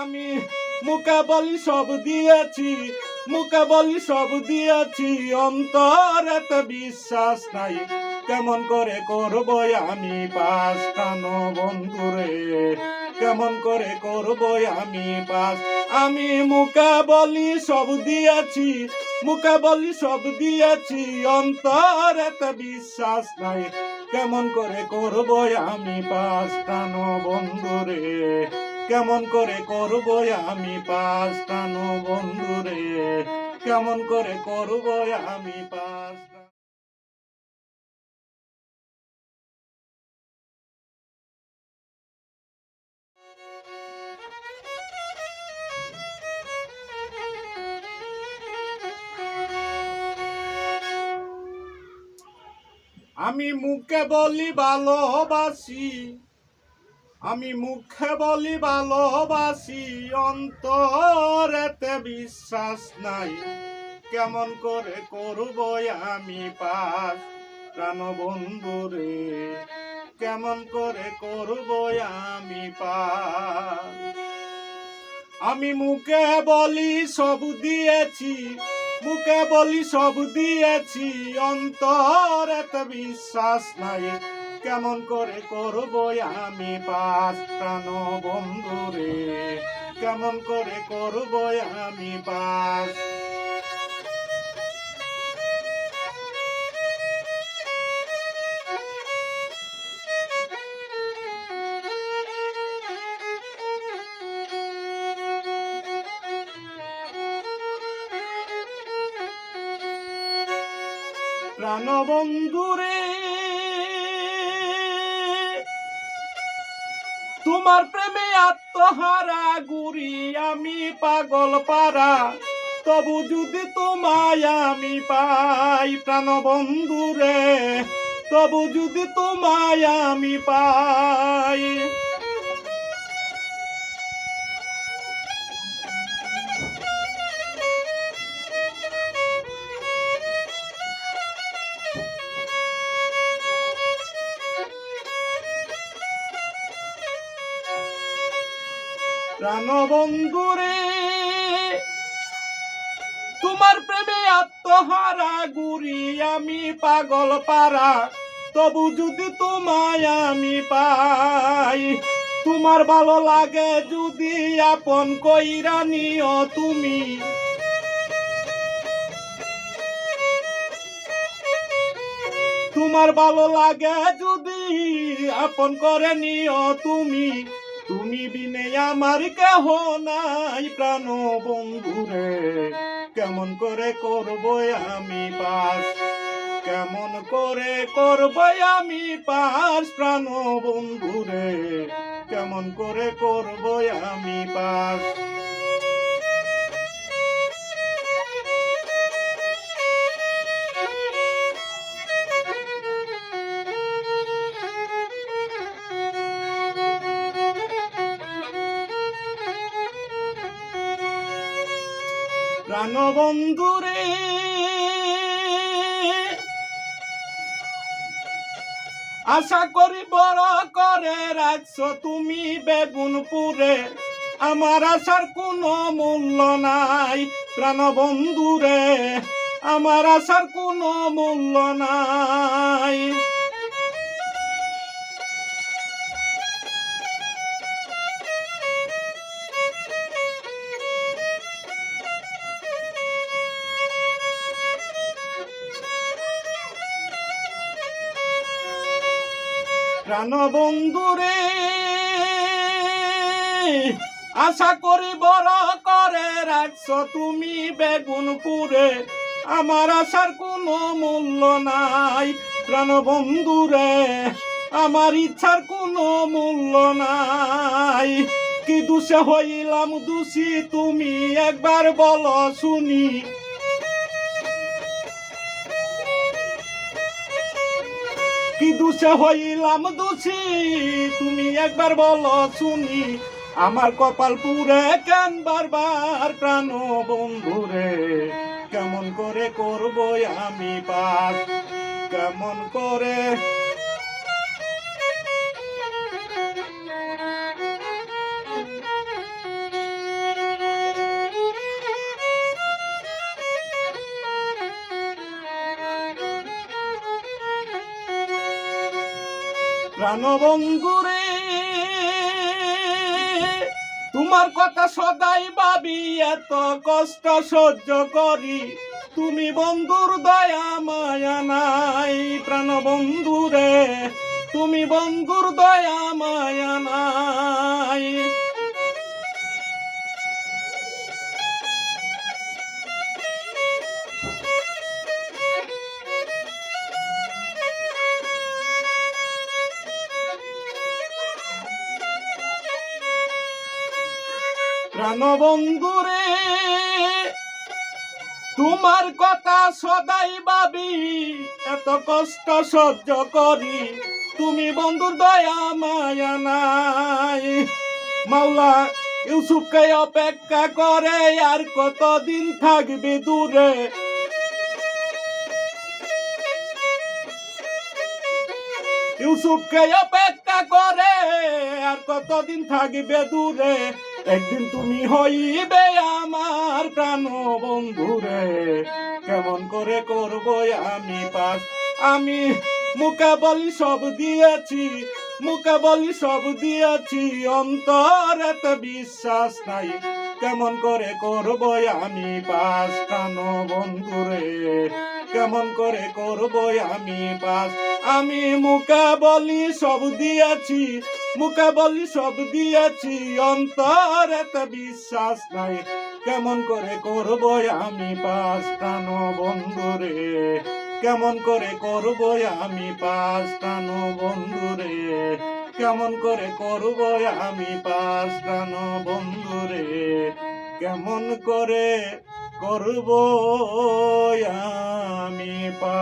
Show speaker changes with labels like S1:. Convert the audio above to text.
S1: আমি মুখে বলি সব দিয়েছি মুখে বলি সব দিয়েছি অন্তরেতে বিশ্বাস নাই। কেমন করে করব আমি পাস কেন বন্ধুরে? কেমন করে করব আমি পাস আমি মুখে বলি সব দিয়েছি মুখে বলি সব দিয়েছি অন্তরেতে বিশ্বাস নাই। কেমন করে করব আমি পাস কেন বন্ধুরে? কেমন করে করব আমি পাস কেন বন্ধুরে কেমন করে করব আমি পাস আমি মুখে বলি ভালোবাসি। আমি মুখে বলি ভালোবাসি, অন্তরেতে বিশ্বাস নাই। কেমন করে করব আমি পাস প্রাণ বন্ধুরে কেমন করে করব আমি পাস আমি মুখে বলি সব দিয়েছি, মুখে বলি সব দিয়েছি, অন্তরেতে বিশ্বাস নাই। কেমন করে করব আমি পাস প্রাণ বন্ধুরে কেমন করে করব আমি পাস প্রাণ বন্ধুরে তোমার প্রেমে আত্মহারা, গুরি আমি পাগল পারা তবু যদি তোমায় আমি পাই প্রাণ বন্ধুরে তবু যদি তোমায় আমি পাই। প্রাণ বন্ধুরে তোমার প্রেমে আত্মহারা গুরি আমি পাগল পারা তবু যদি তোমায় আমি পাই, তোমার ভালো লাগে যদি আপন কইরা নিও তুমি। তোমার ভালো লাগে যদি আপন করে নিও তুমি। তুমি বিনে আমার কেহ নাই প্রাণ বন্ধুরে। কেমন করে করব আমি পাস? কেমন করে করব আমি পাস প্রাণ বন্ধুরে? কেমন করে করব আমি পাস? প্রাণ বন্ধুরে আশা করি বড় করে রাখছো তুমি বেগুনপুরে। আমার আশার কোনো মূল্য নাই প্রাণ বন্ধুরে আমার আশার কোনো মূল্য নাই। প্রাণ বন্ধুরে আশা করি বড় করে রাখছো তুমি বেগুনপুরে। আমার আশার কোনো মূল্য নাই প্রাণ বন্ধুরে আমার ইচ্ছার কোনো মূল্য নাই। কি দুষে হইলাম দোষী তুমি একবার বলো শুনি। কি দুষে হইলাম দোষী? তুমি একবার বলো শুনি, আমার কপাল পুরে কেন বারবার প্রাণ বন্ধুরে কেমন করে করব আমি পার কেমন করে প্রাণবন্ধুরে তোমার কথা সদাই ভাবি, এত কষ্ট সহ্য করি। তুমি বন্ধুর দয়া, মায়া নাই প্রাণবন্ধুরে। তুমি বন্ধুর দয়া, মায়া নাই। প্রাণবন্ধুরে, তোমার কথা সদাই ভাবি, এত কষ্ট সহ্য করি, তুমি বন্ধুর দয়া মায়া নাই। মাওলা ইউসুফকে অপেক্ষা করে আর কতদিন থাকবে দূরে? ইউসুফকে অপেক্ষা করে আর কতদিন থাকবে দূরে? একদিন তুমি হইবে আমার প্রাণ বন্ধুরে কেমন করে করব আমি পাস? আমি মুকাবলি সব দিয়েছি, মুকাবলি সব দিয়েছি অন্তরেতে বিশ্বাস নাই। কেমন করে করব আমি পাস প্রাণ বন্ধুরে কেমন করে করব আমি পাস? আমি মুকাবলি সব দিয়েছি মুকাবলি সব দিয়েছি অন্তরেতে বিশ্বাস নাই। কেমন করে করব আমি পাস প্রাণ বন্ধুরে কেমন করে করব আমি পাস প্রাণ বন্ধুরে কেমন করে করব আমি পাস প্রাণ বন্ধুরে কেমন করে করব আমি পা